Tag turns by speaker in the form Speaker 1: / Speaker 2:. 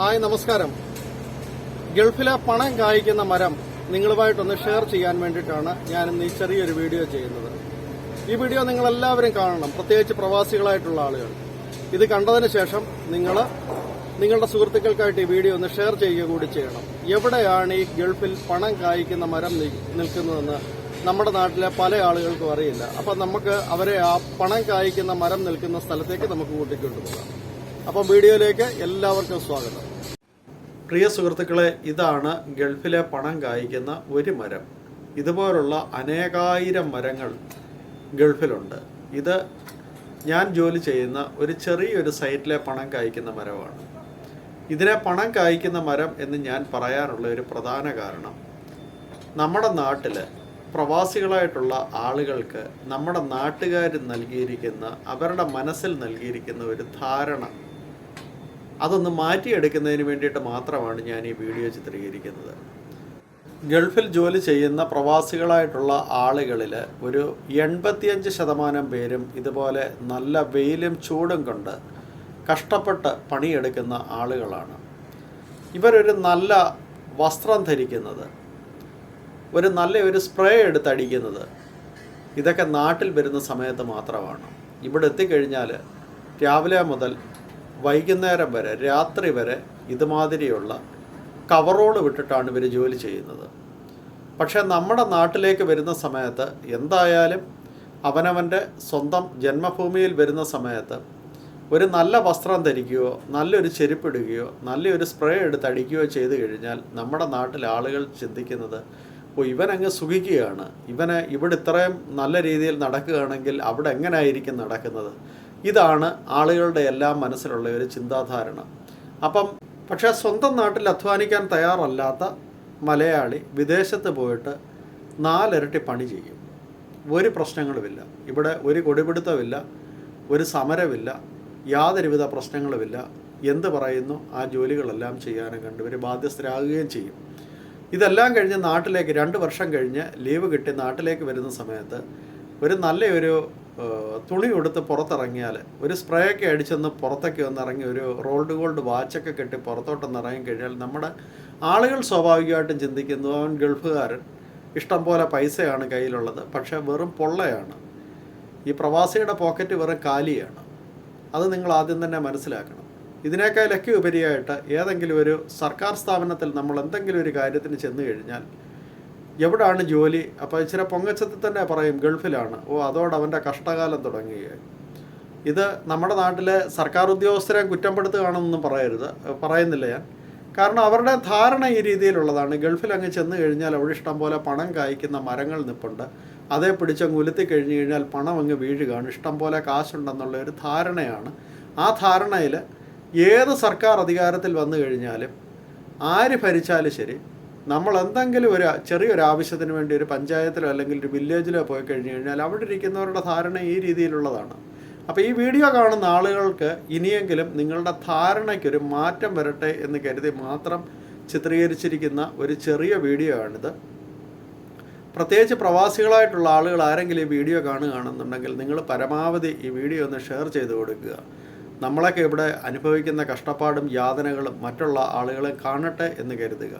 Speaker 1: Hi നമസ്കാരം. ഗൾഫിലെ പണം കായ്ക്കുന്ന മരം നിങ്ങളുമായിട്ടൊന്ന് ഷെയർ ചെയ്യാൻ വേണ്ടിയിട്ടാണ് ഞാൻ ഇന്ന് ഈ ചെറിയൊരു വീഡിയോ ചെയ്യുന്നത്. ഈ വീഡിയോ നിങ്ങൾ എല്ലാവരും കാണണം. പ്രത്യേകിച്ച് പ്രവാസികളായിട്ടുള്ള ആളുകൾ. ഇത് കണ്ടതിന് ശേഷം നിങ്ങൾ നിങ്ങളുടെ സുഹൃത്തുക്കൾക്കായിട്ട് ഈ വീഡിയോ ഒന്ന് ഷെയർ ചെയ്യുക കൂടി ചെയ്യണം. എവിടെയാണ് ഈ ഗൾഫിൽ പണം കായ്ക്കുന്ന മരം നിൽക്കുന്നതെന്ന് നമ്മുടെ നാട്ടിലെ പല ആളുകൾക്കും അറിയില്ല. അപ്പം നമുക്ക് അവരെ ആ പണം കായ്ക്കുന്ന മരം നിൽക്കുന്ന സ്ഥലത്തേക്ക് നമുക്ക് കൂട്ടിക്കൊണ്ടുപോകാം. അപ്പം വീഡിയോയിലേക്ക് എല്ലാവർക്കും സ്വാഗതം. പ്രിയ സുഹൃത്തുക്കളെ ഇതാണ് ഗൾഫിലെ പണം കായ്ക്കുന്ന ഒരു മരം. ഇതുപോലുള്ള അനേകായിരം മരങ്ങൾ ഗൾഫിലുണ്ട്. ഇത് ഞാൻ ജോലി ചെയ്യുന്ന ഒരു ചെറിയൊരു സൈറ്റിലെ പണം കായ്ക്കുന്ന മരമാണ്. ഇതിനെ പണം കായ്ക്കുന്ന മരം എന്ന് ഞാൻ പറയാനുള്ള ഒരു പ്രധാന കാരണം നമ്മുടെ നാട്ടിൽ പ്രവാസികളായിട്ടുള്ള ആളുകൾക്ക് നമ്മുടെ നാട്ടുകാർ നൽകിയിരിക്കുന്ന അവരുടെ മനസ്സിൽ നൽകിയിരിക്കുന്ന ഒരു ധാരണ അതൊന്ന് മാറ്റിയെടുക്കുന്നതിന് വേണ്ടിയിട്ട് മാത്രമാണ് ഞാൻ ഈ വീഡിയോ ചിത്രീകരിക്കുന്നത്. ഗൾഫിൽ ജോലി ചെയ്യുന്ന പ്രവാസികളായിട്ടുള്ള ആളുകളിൽ ഒരു എൺപത്തിയഞ്ച് ശതമാനം പേരും ഇതുപോലെ നല്ല വെയിലും ചൂടും കൊണ്ട് കഷ്ടപ്പെട്ട് പണിയെടുക്കുന്ന ആളുകളാണ്. ഇവരൊരു നല്ല വസ്ത്രം ധരിക്കുന്നത് ഒരു നല്ല ഒരു സ്പ്രേ എടുത്തടിക്കുന്നത് ഇതൊക്കെ നാട്ടിൽ വരുന്ന സമയത്ത് മാത്രമാണ്. ഇവിടെ എത്തിക്കഴിഞ്ഞാൽ രാവിലെ മുതൽ വൈകുന്നേരം വരെ രാത്രി വരെ ഇതുമാതിരിയുള്ള കവറോട് വിട്ടിട്ടാണ് ഇവർ ജോലി ചെയ്യുന്നത്. പക്ഷേ നമ്മുടെ നാട്ടിലേക്ക് വരുന്ന സമയത്ത് എന്തായാലും അവനവന്റെ സ്വന്തം ജന്മഭൂമിയിൽ വരുന്ന സമയത്ത് ഒരു നല്ല വസ്ത്രം ധരിക്കുകയോ നല്ലൊരു ചെരുപ്പിടുകയോ നല്ലൊരു സ്പ്രേ എടുത്ത് അടിക്കുകയോ ചെയ്തു കഴിഞ്ഞാൽ നമ്മുടെ നാട്ടിലെ ആളുകൾ ചിന്തിക്കുന്നത് ഓ ഇവനങ്ങ് സുഖിക്കുകയാണ്. ഇവനെ ഇവിടെ ഇത്രയും നല്ല രീതിയിൽ നടക്കുകയാണെങ്കിൽ അവിടെ എങ്ങനെയായിരിക്കും നടക്കുന്നത്? ഇതാണ് ആളുകളുടെ എല്ലാം മനസ്സിലുള്ള ഒരു ചിന്താധാരണ. അപ്പം പക്ഷേ സ്വന്തം നാട്ടിൽ അധ്വാനിക്കാൻ തയ്യാറല്ലാത്ത മലയാളി വിദേശത്ത് പോയിട്ട് നാലിരട്ടി പണി ചെയ്യും. ഒരു പ്രശ്നങ്ങളുമില്ല. ഇവിടെ ഒരു കൊടിപിടുത്തമില്ല. ഒരു സമരമില്ല. യാതൊരുവിധ പ്രശ്നങ്ങളുമില്ല. എന്ത് പറയുന്നു? ആ ജോലികളെല്ലാം ചെയ്യാനും കണ്ട് ഇവർ ബാധ്യസ്ഥരാകുകയും ചെയ്യും. ഇതെല്ലാം കഴിഞ്ഞ് നാട്ടിലേക്ക് രണ്ട് വർഷം കഴിഞ്ഞ് ലീവ് കിട്ടി നാട്ടിലേക്ക് വരുന്ന സമയത്ത് ഒരു നല്ലൊരു തുണി കൊടുത്ത് പുറത്തിറങ്ങിയാൽ ഒരു സ്പ്രേയൊക്കെ അടിച്ചൊന്ന് പുറത്തൊക്കെ ഒന്ന് ഇറങ്ങി ഒരു റോൾഡ് ഗോൾഡ് വാച്ചൊക്കെ കെട്ടി പുറത്തോട്ടൊന്ന് ഇറങ്ങി കഴിഞ്ഞാൽ നമ്മുടെ ആളുകൾ സ്വാഭാവികമായിട്ടും ചിന്തിക്കുന്നു അവൻ ഗൾഫുകാരൻ ഇഷ്ടം പോലെ പൈസയാണ് കയ്യിലുള്ളത് പക്ഷേ വെറും പൊള്ളയാണ്. ഈ പ്രവാസിയുടെ പോക്കറ്റ് വെറും കാലിയാണ്. അത് നിങ്ങൾ ആദ്യം തന്നെ മനസ്സിലാക്കണം. ഇതിനേക്കാളൊക്കെ ഉപരിയായിട്ട് ഏതെങ്കിലും ഒരു സർക്കാർ സ്ഥാപനത്തിൽ നമ്മൾ എന്തെങ്കിലും ഒരു കാര്യത്തിന് ചെന്ന് കഴിഞ്ഞാൽ എവിടാണ് ജോലി? അപ്പോൾ ഇച്ചിരി പൊങ്ങച്ചത്തിൽ തന്നെ പറയും ഗൾഫിലാണ്. ഓ അതോടെ അവന്റെ കഷ്ടകാലം തുടങ്ങുകയായി. ഇത് നമ്മുടെ നാട്ടിലെ സർക്കാർ ഉദ്യോഗസ്ഥരെ കുറ്റപ്പെടുത്തുകയാണെന്നൊന്നും പറയരുത്. പറയുന്നില്ല ഞാൻ. കാരണം അവരുടെ ധാരണ ഈ രീതിയിലുള്ളതാണ്. ഗൾഫിൽ അങ്ങ് ചെന്ന് കഴിഞ്ഞാൽ അവിടെ ഇഷ്ടം പോലെ പണം കായ്ക്കുന്ന മരങ്ങൾ നിൽപ്പുണ്ട് അതേ പിടിച്ചങ്ങ് ഉലുത്തി കഴിഞ്ഞ് കഴിഞ്ഞാൽ പണം അങ്ങ് വീഴുകയാണ് ഇഷ്ടം പോലെ കാശുണ്ടെന്നുള്ള ഒരു ധാരണയാണ്. ആ ധാരണയിൽ ഏത് സർക്കാർ അധികാരത്തിൽ വന്നു കഴിഞ്ഞാലും ആര് ഭരിച്ചാലും ശരി നമ്മൾ എന്തെങ്കിലും ഒരു ചെറിയൊരു ആവശ്യത്തിന് വേണ്ടി ഒരു പഞ്ചായത്തിലോ അല്ലെങ്കിൽ ഒരു വില്ലേജിലോ പോയി കഴിഞ്ഞു കഴിഞ്ഞാൽ അവിടെ ഇരിക്കുന്നവരുടെ ധാരണ ഈ രീതിയിലുള്ളതാണ്. അപ്പോൾ ഈ വീഡിയോ കാണുന്ന ആളുകൾക്ക് ഇനിയെങ്കിലും നിങ്ങളുടെ ധാരണയ്ക്കൊരു മാറ്റം വരട്ടെ എന്ന് കരുതി മാത്രം ചിത്രീകരിച്ചിരിക്കുന്ന ഒരു ചെറിയ വീഡിയോ ആണിത്. പ്രത്യേകിച്ച് പ്രവാസികളായിട്ടുള്ള ആളുകൾ ആരെങ്കിലും ഈ വീഡിയോ കാണുകയാണെന്നുണ്ടെങ്കിൽ നിങ്ങൾ പരമാവധി ഈ വീഡിയോ ഒന്ന് ഷെയർ ചെയ്ത് കൊടുക്കുക. നമ്മളൊക്കെ ഇവിടെ അനുഭവിക്കുന്ന കഷ്ടപ്പാടും യാതനകളും മറ്റുള്ള ആളുകളെ കാണട്ടെ എന്ന് കരുതുക.